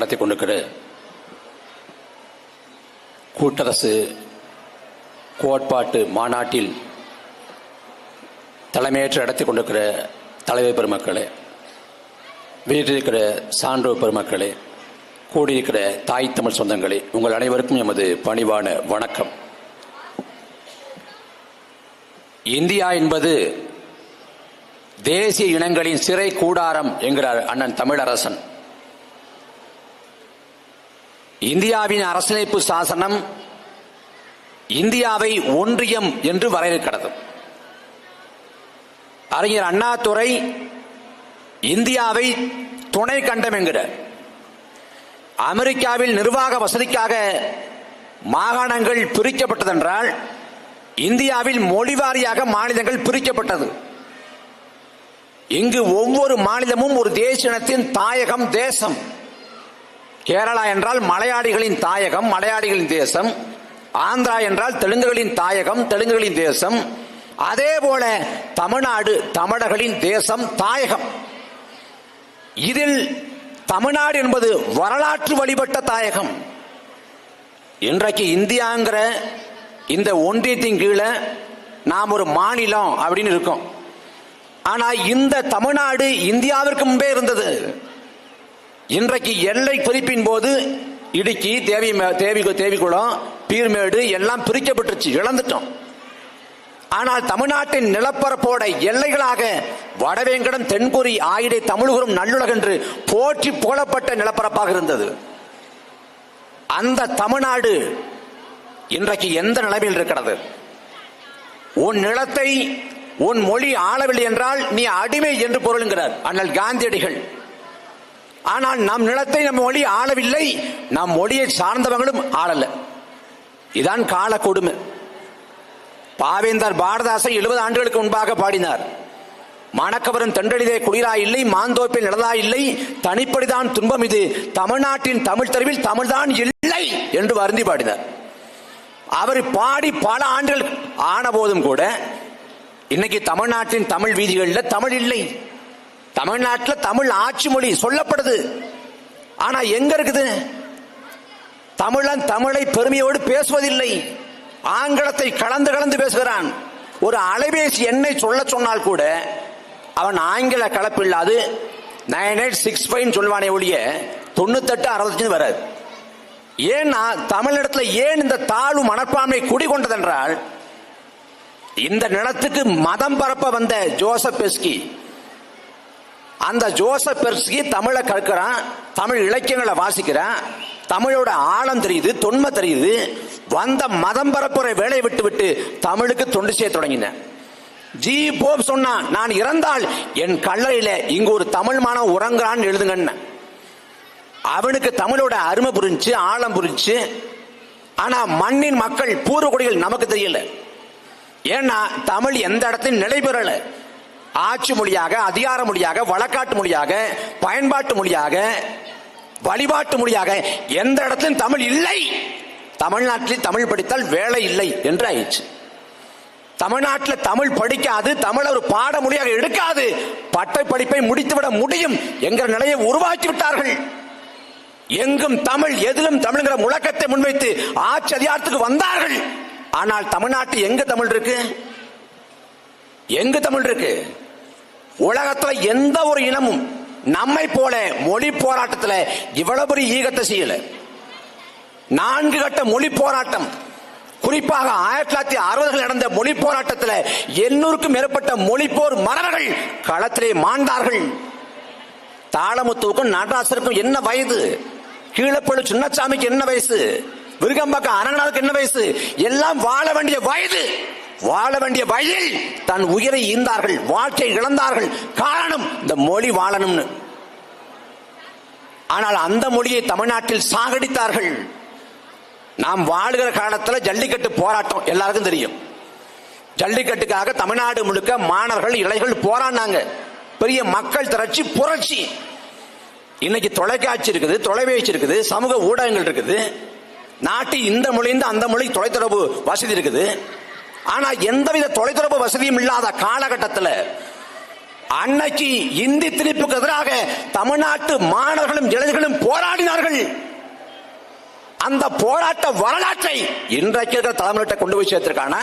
நடத்தி கொண்டிருக்கிற கூட்டரசு கோட்பாட்டு மாநாட்டில் தலைமையேற்று நடத்தி கொண்டிருக்கிற தலைவர் பெருமக்களே வீட்டிருக்கிற சான்றோர் பெருமக்களே கூடியிருக்கிற தாய் தமிழ் சொந்தங்களே உங்கள் அனைவருக்கும் எமது பணிவான வணக்கம். இந்தியா என்பது தேசிய இனங்களின் சிறை கூடாரம் என்கிறார் அண்ணன் தமிழரசன். இந்தியாவின் அரசியலமைப்பு சாசனம் இந்தியாவை ஒன்றியம் என்று வரையறுக்கிறது. அறிஞர் அண்ணாதுரை இந்தியாவை துணை கண்டம் என்கிறார் அமெரிக்காவில் நிர்வாக வசதிக்காக மாகாணங்கள் பிரிக்கப்பட்டதென்றால் இந்தியாவில் மொழிவாரியாக மாநிலங்கள் பிரிக்கப்பட்டது. இங்கு ஒவ்வொரு மாநிலமும் ஒரு தேசிய இனத்தின் தாயகம் தேசம். கேரளா என்றால் மலையாளிகளின் தாயகம் மலையாளிகளின் தேசம். ஆந்திரா என்றால் தெலுங்குகளின் தாயகம் தெலுங்குகளின் தேசம். அதே போல தமிழ்நாடு தமிழர்களின் தேசம் தாயகம். இதில் தமிழ்நாடு என்பது வரலாற்று வழிபட்ட தாயகம். இன்றைக்கு இந்தியாங்கிற இந்த ஒன்றியத்தின் கீழே நாம் ஒரு மாநிலம் அப்படின்னு இருக்கோம். ஆனா இந்த தமிழ்நாடு இந்தியாவிற்கு முன்பே இருந்தது. இன்றைக்கு எல்லை குறிப்பின் போது இடுக்கி தேவி தேவி தேவிக்குளம் பீர்மேடு எல்லாம் பிரிக்கப்பட்டுருச்சு இழந்துட்டோம். ஆனால் தமிழ்நாட்டின் நிலப்பரப்போட எல்லைகளாக வடவேங்கடம் தென்குறி ஆயிடை தமிழகம் நல்லுலக என்று போற்றி புகழப்பட்ட நிலப்பரப்பாக இருந்தது. அந்த தமிழ்நாடு இன்றைக்கு எந்த நிலைமையில் இருக்கிறது? உன் நிலத்தை உன் மொழி ஆளவில்லை என்றால் நீ அடிமை என்று பொருளுங்கிறார் அண்ணல் காந்தியடிகள். ஆனால் நம் நிலத்தை நம் மொழி ஆளவில்லை. நம் மொழியை சார்ந்தவங்களும் ஆளல. இதான் கால கொடுமை. பாவேந்தர் பாரதாசன் எழுபது ஆண்டுகளுக்கு முன்பாக பாடினார். மணக்கவரும் தென்றலிலே குளிரா இல்லை மாந்தோப்பில் நிலதா இல்லை தனிப்படிதான் துன்பம் இது. தமிழ்நாட்டின் தமிழ் தெருவில் தமிழ்தான் இல்லை என்று வருந்தி பாடினார். அவர் பாடி பல ஆண்டுகள் ஆன போதும் கூட இன்னைக்கு தமிழ்நாட்டின் தமிழ் வீதிகளில் தமிழ் இல்லை. தமிழ்நாட்டில் தமிழ் ஆட்சி மொழி சொல்லப்படுது. ஆனா எங்க இருக்குது? தமிழன் தமிழை பெருமையோடு பேசுவதில்லை. ஆங்கிலத்தை கலந்து கலந்து பேசுகிறான். ஒரு அலைபேசி எண்ணை சொல்ல சொன்னால் கூட அவன் ஆங்கில கலப்பில்லாது நைன் எயிட் சிக்ஸ் ஃபைவ் சொல்வானே ஒழிய தொண்ணூத்தெட்டு அறுபத்தஞ்சு வராது. ஏன்னா தமிழிடத்துல ஏன் இந்த தாழ்வு மனப்பான்மை குடிகொண்டதென்றால் இந்த நிலத்துக்கு மதம் பரப்ப வந்த ஜோசப் பெஸ்கி அந்த ஜோசப் பெர்ஸ்கி தமிழை கற்கிறான் தமிழ் இலக்கியங்களை வாசிக்கிறான் தமிழோட ஆழம் தெரியுது தொன்மை தெரியுது. வந்த மதம் பரப்புரை வேலையை விட்டு விட்டு தமிழுக்கு தொண்டு செய்ய தொடங்கினேன் ஜி. போப் சொன்னான் நான் இறந்தால் என் கல்லறையில இங்கு ஒரு தமிழ் மாணவன் உறங்குறான்னு எழுதுங்கன்னு. அவனுக்கு தமிழோட அருமை புரிஞ்சு ஆழம் புரிஞ்சு ஆனா மண்ணின் மக்கள் பூர்வகுடிகள் நமக்கு தெரியல. ஏன்னா தமிழ் எந்த இடத்தையும் நிலை பெறலை ஆட்சி மொழியாக அதிகார மொழியாக வழக்காட்டு மொழியாக பயன்பாட்டு மொழியாக வழிபாட்டு மொழியாக எந்த இடத்திலும் தமிழ் இல்லை. தமிழ்நாட்டில் தமிழ் படித்தால் வேலை இல்லை என்று ஆயிடுச்சு. தமிழ்நாட்டில் தமிழ் படிக்காது தமிழ் ஒரு பாட மொழியாக எடுக்காது. பட்டை படிப்பை முடித்துவிட முடியும் என்கிற நிலையை உருவாக்கி விட்டார்கள். எங்கும் தமிழ் எதிலும் தமிழ்ங்கிற முழக்கத்தை முன்வைத்து ஆட்சி அதிகாரத்துக்கு வந்தார்கள். ஆனால் தமிழ்நாட்டு எங்க தமிழ் இருக்கு? எங்க தமிழ் இருக்கு? உலகத்துல எந்த ஒரு இனமும் நம்மை போல மொழி போராட்டத்தில் இவ்வளவு பெரிய ஈகத்தை செய்யல. நான்கு கட்ட மொழி போராட்டம். குறிப்பாக ஆயிரத்தி தொள்ளாயிரத்தி அறுபதுகள் நடந்த மொழி போராட்டத்தில் எண்ணூறுக்கும் மேற்பட்ட மொழி போர் களத்திலே மாண்டார்கள். தாளமுத்துவுக்கும் நடராசருக்கும் என்ன வயது? கீழப்பழு சின்னசாமிக்கு என்ன வயசு? விருகம்பாக்கம் அரங்கநாதுக்கு என்ன வயசு? எல்லாம் வாழ வேண்டிய வயது. வாழ வேண்டிய வழியில் தன் உயிரை ஈந்தார்கள் வாழ்க்கை இழந்தார்கள். காரணம் இந்த மொழி வாழணும்னு. ஆனால் அந்த மொழியை தமிழ்நாட்டில் சாகடித்தார்கள். நாம் வாழுகிற காலத்தில் ஜல்லிக்கட்டு போராட்டம் எல்லாருக்கும் தெரியும். ஜல்லிக்கட்டுக்காக தமிழ்நாடு முழுக்க மாணவர்கள் இளைஞர்கள் போராடினாங்க. பெரிய மக்கள் திரட்சி புரட்சி. இன்னைக்கு தொலைக்காட்சி இருக்குது தொலைபேசி இருக்குது சமூக ஊடகங்கள் இருக்குது. நாட்டு இந்த மொழிந்து அந்த மொழி தொலைத்தொடர்பு வசதி இருக்குது. ஆனா எந்தவித தொலைதொடர்பு வசதியும் இல்லாத காலகட்டத்தில் அன்னைக்கு இந்தி திணிப்புக்கு எதிராக தமிழ்நாட்டு மாணவர்களும் இளைஞர்களும் போராடினார்கள். அந்த போராட்ட வரலாற்றை இன்றைக்கு இருக்கிற தலைமுறை கொண்டு போய் சேர்த்திருக்கான?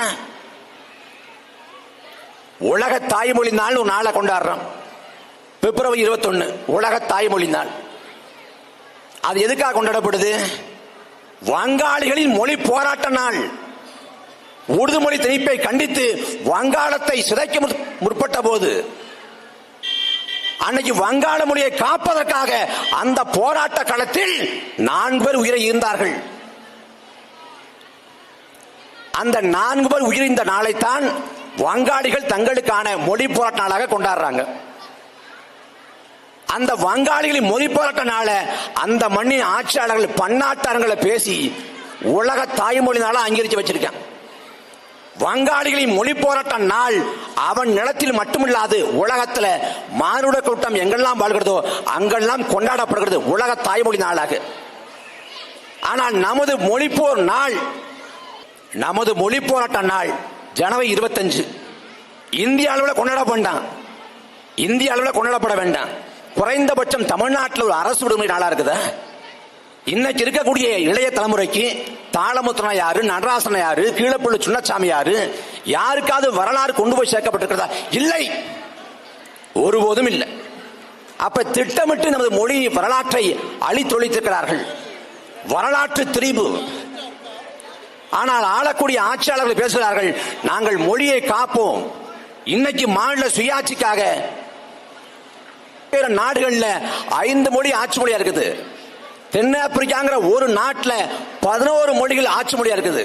உலக தாய்மொழி நாள் ஒரு நாளை கொண்டாடுறோம். பிப்ரவரி 21 உலக தாய்மொழி நாள். அது எதுக்காக கொண்டாடப்படுது? வங்காளிகளின் மொழி போராட்ட நாள். உருதுமொழி திணிப்பை கண்டித்து வங்காளத்தை சிதைக்க முற்பட்ட போது அன்னைக்கு வங்காள மொழியை காப்பதற்காக அந்த போராட்ட களத்தில் நான்கு பேர் உயிரை இருந்தார்கள் அந்த நான்கு பேர் உயிரிந்த நாளைத்தான் வங்காளிகள் தங்களுக்கான மொழி போராட்ட நாளாக கொண்டாடுறாங்க. அந்த வங்காளிகளின் மொழி போராட்ட நாள அந்த மண்ணின் ஆட்சியாளர்கள் பன்னாட்டாரங்களை பேசி உலக தாய்மொழி நாளா அங்கீகரிச்சு வச்சிருக்கான் வங்காளிகளின் மொழி போராட்ட நாள் அவன் நிலத்தில் மட்டுமில்லாது உலகத்துல மானுட கூட்டம் எங்கெல்லாம் வாழ்கிறதோ அங்கெல்லாம் கொண்டாடப்படுகிறது உலக தாய்மொழி நாளாக. ஆனால் நமது மொழிப்போர் நாள் நமது மொழி போராட்ட நாள் ஜனவரி இருபத்தஞ்சு. இந்திய அளவில் கொண்டாட வேண்டாம். இந்திய அளவில் கொண்டாடப்பட வேண்டாம். குறைந்தபட்சம் தமிழ்நாட்டில் ஒரு அரசு விடுமுறை நாளா இருக்குதா? இன்னைக்கு இருக்கக்கூடிய இளைய தலைமுறைக்கு தாளமுத்திரனா யாரு நடராசனா யாரு கீழப்புள்ளு சுண்ணச்சாமி யாரு யாருக்காவது வரலாறு கொண்டு போய் சேர்க்கப்பட்டிருக்கிறதா? இல்லை. ஒருபோதும் இல்லை. அப்ப திட்டமிட்டு நமது மொழி வரலாற்றை அழித்தொழித்திருக்கிறார்கள். வரலாற்று திரிபு. ஆனால் ஆளக்கூடிய ஆட்சியாளர்கள் பேசுகிறார்கள் நாங்கள் மொழியை காப்போம். இன்னைக்கு மாநில சுயாட்சிக்காக பிற நாடுகளில் ஐந்து மொழி ஆட்சி மொழியா இருக்குது. தென்னாப்பிரிக்காங்கிற ஒரு நாட்டில் பதினோரு மொழிகள் ஆட்சி மொழியா இருக்குது.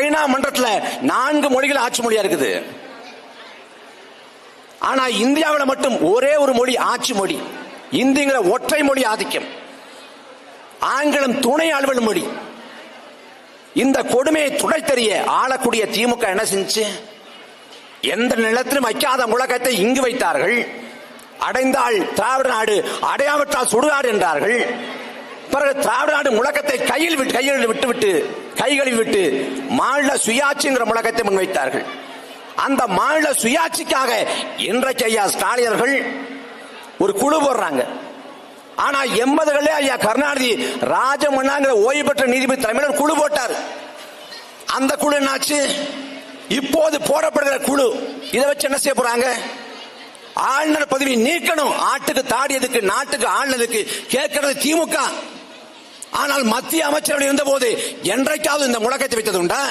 ஐநா மன்றத்தில் நான்கு மொழிகள் ஆட்சி மொழியா இருக்குது. ஆனா இந்தியாவில் மட்டும் ஒரே ஒரு மொழி ஆட்சி மொழி. இந்திங்கிற ஒற்றை மொழி ஆதிக்கம். ஆங்கிலம் துணை அலுவல் மொழி. இந்த கொடுமையை துடை தெரிய ஆளக்கூடிய திமுக என்ன செஞ்சு? எந்த நிலத்திலும் வைக்காத முழக்கத்தை இங்கு வைத்தார்கள். அடைந்தால் திராவிட நாடு அடையாவிட்டால் சுடுகாடு என்றார்கள். பிறகு திராவிட நாடு முழக்கத்தை கையில் விட்டு கையில் விட்டு விட்டு விட்டு மாநில சுயாட்சிங்கிற முழக்கத்தை முன்வைத்தார்கள். அந்த மாநில சுயாட்சிக்காக இன்றைக்கு ஐயா ஸ்டாலின் அவர்கள் ஒரு குழு போடுறாங்க. ஆனா எண்பதுகளே ஐயா கருணாநிதி ராஜமன்னாங்கிற ஓய்வு பெற்ற நீதிபதி தலைமையில் குழு போட்டார். அந்த குழு என்னாச்சு? இப்போது போடப்படுகிற குழு. இதை வச்சு என்ன செய்ய போறாங்க? ஆளுநர் பதவி நீக்கணும். ஆட்டுக்கு தாடியதுக்கு நாட்டுக்கு ஆளுநருக்கு கேட்கறது திமுக. ஆனால் மத்திய அமைச்சரவை இருந்த போது என்றைக்காவது இந்த முழக்கத்தை வைத்தது உண்டா?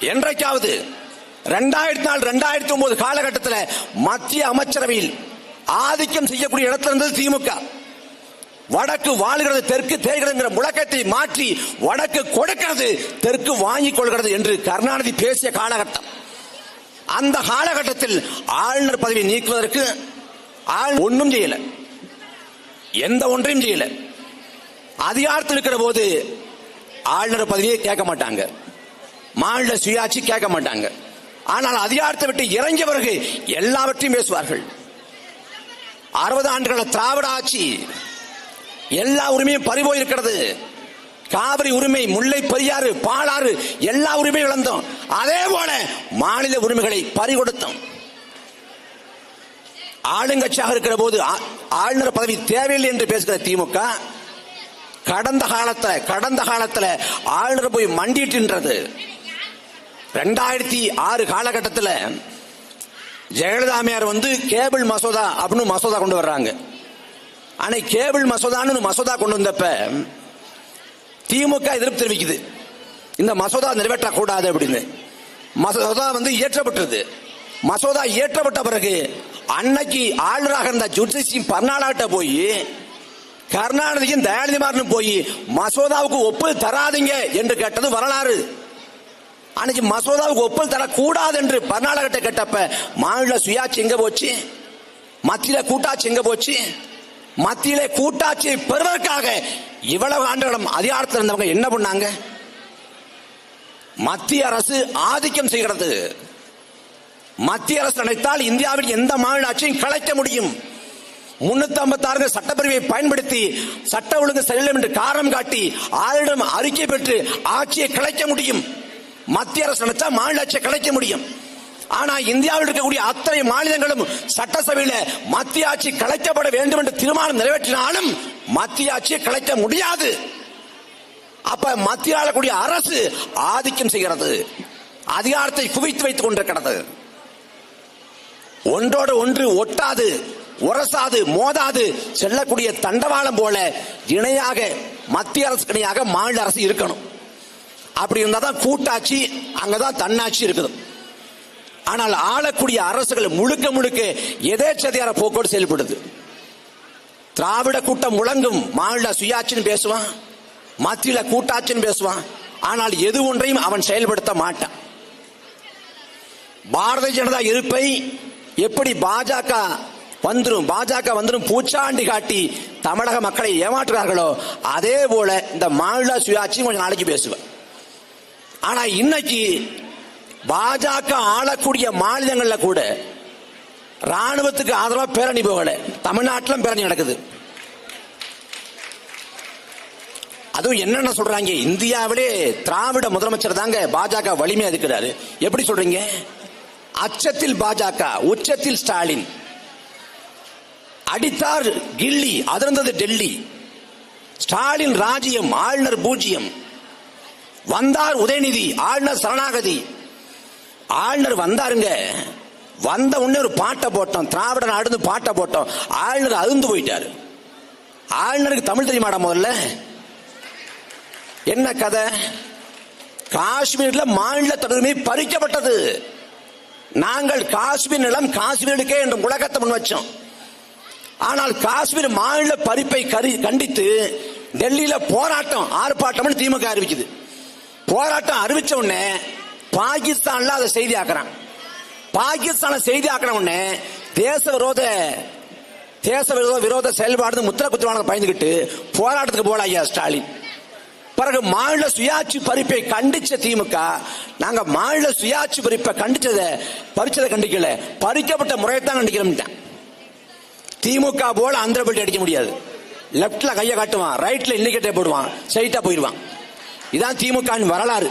என்றைக்காவது? ரெண்டாயிரத்தி நாலு ரெண்டாயிரத்தி ஒன்பது காலகட்டத்தில் மத்திய அமைச்சரவையில் ஆதிக்கம் செய்யக்கூடிய இடத்துல இருந்தது திமுக. வடக்கு வாழுகிறது தெற்கு தேய்கிறதுங்கிற முழக்கத்தை மாற்றி வடக்கு கொடுக்கிறது தெற்கு வாங்கிக் கொள்கிறது என்று கருணாநிதி பேசிய காலகட்டம். அந்த காலகட்டத்தில் ஆளுநர் பதவி நீக்குவதற்கு ஆள் ஒன்றும் செய்யல. எந்த ஒன்றையும் செய்யலை. அதிகாரத்தில் இருக்கிற போது ஆளுநர் பதவியை கேட்க மாட்டாங்க. மாநில சுயாட்சி கேட்க மாட்டாங்க. ஆனால் அதிகாரத்தை விட்டு இறங்கிய பிறகு எல்லாவற்றையும் பேசுவார்கள். அறுபது ஆண்டுகள திராவிட ஆட்சி எல்லா உரிமையும் பறிபோய் இருக்கிறது காவிரி உரிமை முல்லை பெரியாறு பாலாறு எல்லா உரிமையும் இழந்தோம். அதே போல மாநில உரிமைகளை பறிகொடுத்தோம். ஆளுங்கட்சியாக இருக்கிற போது ஆளுநர் பதவி தேவையில்லை என்று பேசுகிற திமுக கடந்த காலத்துல கடந்த காலத்துல ஆளுநர் போய் மண்டிட்டுன்றது ரெண்டாயிரத்தி ஆறு காலகட்டத்தில் ஜெயலலிதாமையார் வந்து கேபிள் மசோதா அப்படின்னு மசோதா கொண்டு வர்றாங்க. ஆனா கேபிள் மசோதான்னு மசோதா கொண்டு வந்தப்ப திமுக எதிர்ப்பு தெரிவிக்குது. இந்த மசோதா நிறைவேற்றக்கூடாது அப்படின்னு. மசோதா வந்து இயற்றப்பட்டது மசோதா இயற்றப்பட்ட பிறகு அன்னைக்கு ஆளுநராக இருந்த ஜுடிஷி பர்னாலாட்ட போய் கருணாநிதியும் தயாநிதிமாறனும் போய் மசோதாவுக்கு ஒப்புதல் தராதீங்க என்று கேட்டது வரலாறு. அன்னைக்கு மசோதாவுக்கு ஒப்புதல் தரக்கூடாது என்று பர்நாடகத்தை கேட்டப்ப மாநில சுயாட்சி எங்க போச்சு? மத்தியில கூட்டாட்சி எங்க போச்சு? மத்தியில கூட்டாட்சியை பெறுவதற்காக இவ்வளவு ஆண்டுகளும் அதிகாரத்தில் இருந்தவங்க என்ன பண்ணாங்க? மத்திய அரசு ஆதிக்கம் செய்கிறது. மத்திய அரசு நினைத்தால் இந்தியாவில் எந்த மாநில ஆட்சியும் கலைக்க முடியும். முன்னூத்தி ஐம்பத்தி ஆறு சட்டப்பிரிவை பயன்படுத்தி சட்ட ஒழுங்கு சரியில்லை என்று காரணம் காட்டி ஆளுநரிடம் அறிக்கை பெற்று ஆட்சியை கலைக்க முடியும். மத்திய அரசு நினைச்சா மாநில ஆட்சியை கலைக்க முடியும். ஆனா இந்தியாவில் இருக்கக்கூடிய அத்தனை மாநிலங்களும் சட்டசபையில மத்திய ஆட்சி கலைக்கப்பட வேண்டும் என்று தீர்மானம் நிறைவேற்றினாலும் மத்திய ஆட்சியை கலைக்க முடியாது. அப்ப மத்திய ஆளக்கூடிய அரசு ஆதிக்கம் செய்கிறது. அதிகாரத்தை குவித்து வைத்துக் கொண்டிருக்கிறது. ஒன்றோடு ஒன்று ஒட்டாது. உரசாது மோதாது செல்லக்கூடிய தண்டவாளம் போல இணையாக மத்திய அரசு இணையாக மாநில அரசு இருக்கணும். அப்படி இருந்தா தான் கூட்டாட்சி அங்கதான் தன்னாட்சி இருக்குது. ஆனால் ஆளக்கூடிய அரசுகள் முழுக்க முழுக்க எதேச்சதிகார போக்கோடு செயல்படுது. திராவிட கூட்டம் முழங்கும் மாநில சுயாட்சின்னு பேசுவான் மத்தியில கூட்டாட்சின்னு பேசுவான் ஆனால் எது ஒன்றையும் அவன் செயல்படுத்த மாட்டான். பாரதிய ஜனதா இருப்பை எப்படி பாஜக வந்துடும் பாஜக வந்துடும் பூச்சாண்டி காட்டி தமிழக மக்களை ஏமாற்றுகிறார்களோ அதே போல இந்த மாநில சுயாட்சி கொஞ்சம் நாளைக்கு பேசுவேன். ஆனா இன்னைக்கு பாஜக ஆளக்கூடிய மாநிலங்கள்ல கூட ராணுவத்துக்கு ஆதரவா பேரணி போகல. தமிழ்நாட்டிலும் பேரணி நடக்குது. அதுவும் என்னென்ன சொல்றாங்க? இந்தியாவிலே திராவிட முதலமைச்சர் தாங்க பாஜக வலிமையா இருக்கிறாரு. எப்படி சொல்றீங்க? அச்சத்தில் பாஜக உச்சத்தில் ஸ்டாலின். அடித்தார் கில்லி அதிர்ந்தது டெல்லி. ஸ்டாலின் ராஜ்யம் ஆளுநர் பூஜ்யம். வந்தார் உதயநிதி ஆளுநர் சரணாகதி. ஆளுநர் வந்தாருங்க. வந்த உடனே ஒரு பாட்டை போட்டோம் திராவிட நாடு பாட்டை போட்டோம். ஆளுநர் அழுந்து போயிட்டார். ஆளுநருக்கு தமிழ் தெரியுமாடா முதல்ல? என்ன கதை? காஷ்மீர்ல மாநில தொடர்மை பறிக்கப்பட்டது. நாங்கள் காஷ்மீர் நிலம் காஷ்மீருக்கே என்று உலகத்தை முன் வச்சோம். ஆனால் காஷ்மீர் மாநில பறிப்பை கரி கண்டித்து டெல்லியில போராட்டம் ஆர்ப்பாட்டம்னு திமுக அறிவிக்குது. போராட்டம் அறிவிச்ச உடனே பாகிஸ்தான்ல அதை செய்தி ஆக்குறான் பாகிஸ்தான செய்தி ஆக்கின உடனே தேச விரோத தேச விரோத விரோத செயல்பாடு முத்திர குத்துவான பயந்துகிட்டு போராட்டத்துக்கு போல ஐயா ஸ்டாலின்? பிறகு மாநில சுயாட்சி பறிப்பை கண்டிச்ச திமுக நாங்க மாநில சுயாட்சி பறிப்பை கண்டிச்சதை பறிச்சதை கண்டிக்கல. பறிக்கப்பட்ட முறையை தான் கண்டிக்கிறோம்ட்டேன் திமுக போல அந்த பெல்ட் அடிக்க முடியாது. லெப்ட்ல கையை காட்டுவான் ரைட்ல இன்னிக்கட்டே போடுவான் ஸ்ட்ரைட்டா போயிடுவான். இதான் திமுக வரலாறு.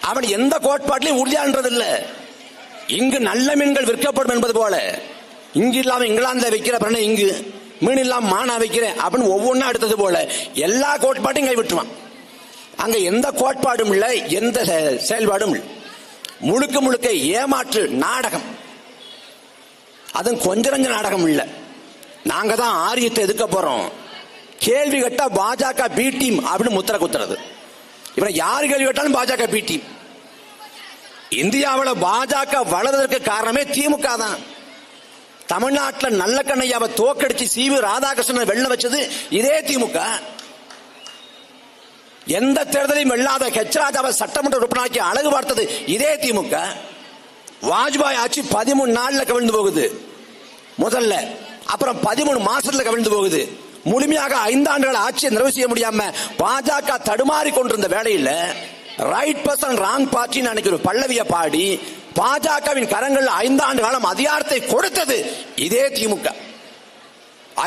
அவன் எந்த கோட்பாட்டிலையும் உறுதியான்றது இல்ல இங்கு நல்ல மீன்கள் விற்கப்படும் என்பது போல. இங்கு இல்லாம இங்கிலாந்துல வைக்கிற பிறகு இங்கு மீன் இல்லாம மானா வைக்கிறேன் அப்படின்னு ஒவ்வொன்றா எடுத்தது போல எல்லா கோட்பாட்டையும் கைவிட்டுவான் அங்க எந்த கோட்பாடும் இல்லை எந்த செ- செயல்பாடும் இல்லை. முழுக்க முழுக்க ஏமாற்று நாடகம். அதுவும் கொஞ்ச கொஞ்சம் நாடகம் இல்லை. நாங்க தான் ஆரியத்தை எதுக்க போறோம். கேள்வி கேட்டா பாஜக பி டீம் அப்படின்னு முத்திர குத்துறது. இவனை யாரு கேள்வி கேட்டாலும் பாஜக பி டீம் இந்தியாவில் பாஜக வளர்வதற்கு காரணமே திமுக தான். தமிழ்நாட்டில் நல்ல கண்ணையாவை தோக்கடிச்சு சி வி ராதாகிருஷ்ணன் வெள்ள வச்சது இதே திமுக. எந்த தேர்தலையும் வெல்லாத ஹெச் ராஜாவை சட்டமன்ற உறுப்பினராக்கி அழகு பார்த்தது இதே திமுக. வாஜ்பாய் ஆட்சி பதிமூணு நாளில் கவிழ்ந்து போகுது. முதல்ல அப்புறம் பதிமூணு மாசத்துல கவிழ்ந்து போகுது. முழுமையாக ஐந்தாண்டுகள் ஆட்சியை நிறைவு செய்ய முடியாம பாஜக தடுமாறி கொண்டிருந்த வேளையில ரைட் பர்சன் ராங் பார்ட்டின்னு அன்னைக்கு ஒரு பல்லவிய பாடி பாஜகவின் கரங்கள் ஐந்தாண்டு காலம் அதிகாரத்தை கொடுத்தது இதே திமுக.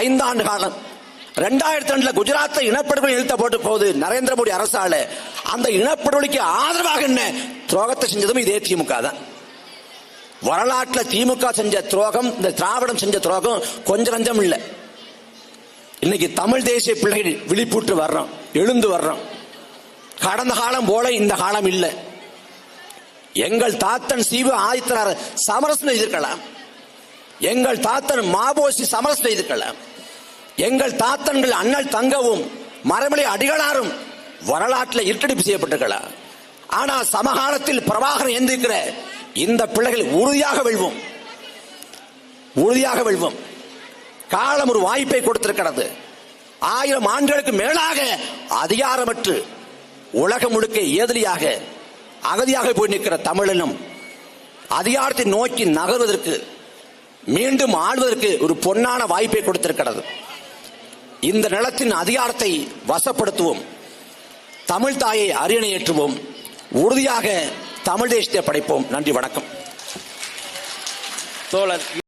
ஐந்தாண்டு காலம். ரெண்டாயிரத்தி ரெண்டுல குஜராத்தை இனப்படுகொலை நிறுத்த போட்டு போகுது நரேந்திர மோடி அரசால. அந்த இனப்படுகொலைக்கு ஆதரவாக என்ன? துரோகத்தை செஞ்சதும் இதே திமுக தான். வரலாற்றுல திமுக செஞ்ச துரோகம் இந்த திராவிடம் செஞ்ச துரோகம் கொஞ்சம் நஞ்சம் இல்லை. இன்னைக்கு தமிழ் தேசிய பிள்ளைகள் விழிப்புற்று வர்றோம் எழுந்து வர்றோம். கடந்த காலம் போல இந்த காலம் இல்லை. எங்கள் தாத்தன் சீவு ஆதித்தனார் சமரசம் செய்திருக்கலாம். எங்கள் தாத்தன் மாபோசி சமரசம் செய்திருக்கலாம். எங்கள் தாத்தன்கள் அண்ணல் தங்கவும் மரமலை அடிகளாரும் வரலாற்றில் இருட்டடிப்பு செய்யப்பட்டிருக்கலாம். ஆனா சமகாலத்தில் பிரபாகரன் எந்திருக்கிற இந்த பிள்ளைகள் உறுதியாக வெல்வோம். உறுதியாக வெல்வோம். காலம் ஒரு வாய்ப்பை கொடுத்திருக்கிறது. ஆயிரம் ஆண்டுகளுக்கு மேலாக அதிகாரமற்று உலகம் முழுக்க ஏதலியாக அகதியாக போய் நிற்கிற தமிழினம் அதிகாரத்தை நோக்கி நகர்வதற்கு மீண்டும் ஆள்வதற்கு ஒரு பொன்னான வாய்ப்பை கொடுத்திருக்கிறது. இந்த நிலத்தின் அதிகாரத்தை வசப்படுத்துவோம். தமிழ் தாயை அரியணையேற்றுவோம் உறுதியாக தமிழ் தேசத்தை படைப்போம். நன்றி வணக்கம். தோழர்